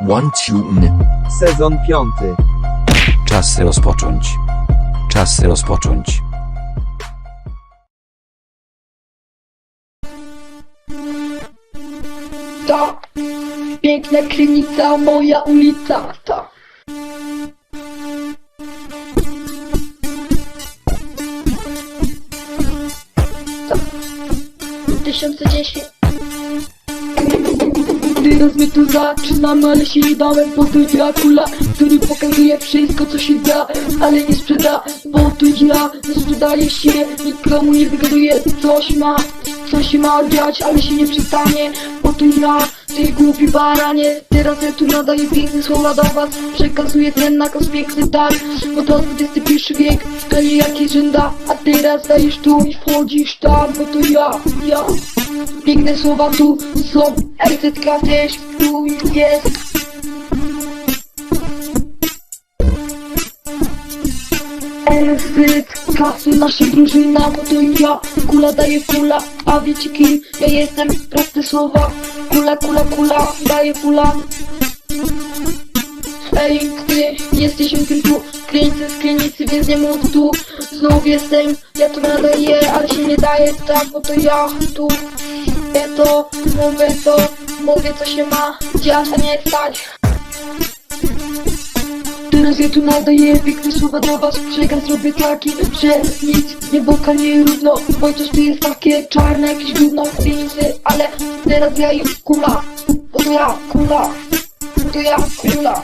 One tune. Sezon piąty. Czas rozpocząć. Czas rozpocząć. Ta piękna krynica, moja ulica, ta. Ta. 2010 Teraz my tu zaczynamy, ale się nie dałem, bo to Dracula, który pokazuje wszystko co się da, ale nie sprzeda, bo to ja nie sprzedaję się, nikomu nie wygaduję, coś ma, coś się ma dziać, ale się nie przestanie, bo to ja, ty głupi baranie, teraz ja tu nadaję piękne słowa do was, przekazuję ten nakaz piękny dar, bo to XXI wiek, to nie jakie rzęda, a teraz dajesz tu i wchodzisz tam, bo to ja, ja. Piękne słowa tu są, RZK też tu jest. RZK to nasza drużyna, bo to ja, kula daje kula, a wiecie kim ja jestem? Proste słowa, kula, kula, kula, daje kula. Ej, ty jesteś tym tu, kręcę z klinicy, więc nie mów tu Znów jestem, ja tu nadaję, ale się nie daję tak, bo to ja tu Ja to, mówię to, mówię co się ma a nie stać. Teraz ja tu nadaję piękne słowa do was. Przekaz robię taki, że nic nie boka nie równo. Bo coś tu jest takie czarne, jakieś gówno klinicy Ale teraz ja już kula, bo to ja, kula to ja, kula.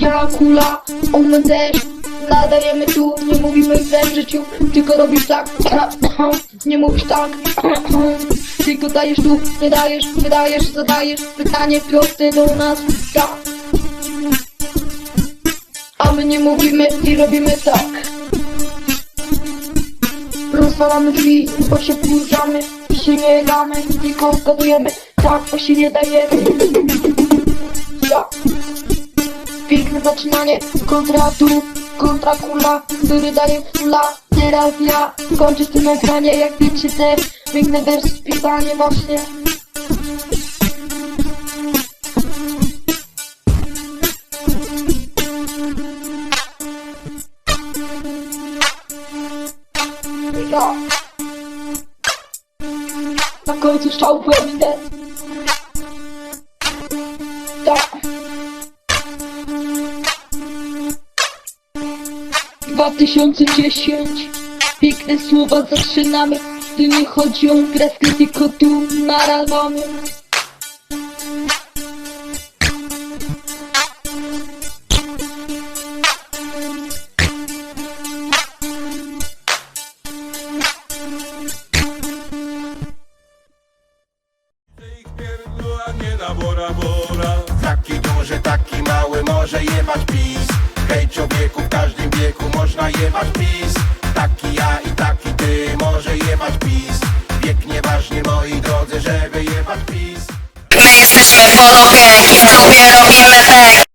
Ja kula, on też Nadajemy tu, nie mówimy w życiu Tylko robisz tak. Nie mówisz tak. Tylko dajesz tu, nie dajesz, wydajesz, zadajesz Pytanie proste do nas. Tak. A my nie mówimy i robimy tak. Rozwalamy drzwi, bo się wkurzamy się nie damy, tylko zgadujemy. Tak, bo się nie dajemy Piękne zaczynanie kontratu Kontra kula, który daje kula. Teraz ja kończę z tym ekranie Jak wiecie te piękne wersy pisanie właśnie. Na końcu powinien 2010 Piękne słowa zaczynamy Tu nie chodzi o greskę, tylko tu narazamy Ich pierdła nie na bora bora Taki duży, taki mały może jebać pis Hej człowieku, w każdym wieku można jebać pis. Taki ja i taki ty może jebać pis. Wiek nieważny moi drodzy, żeby jebać pis. My jesteśmy porobieni, sobie robimy tak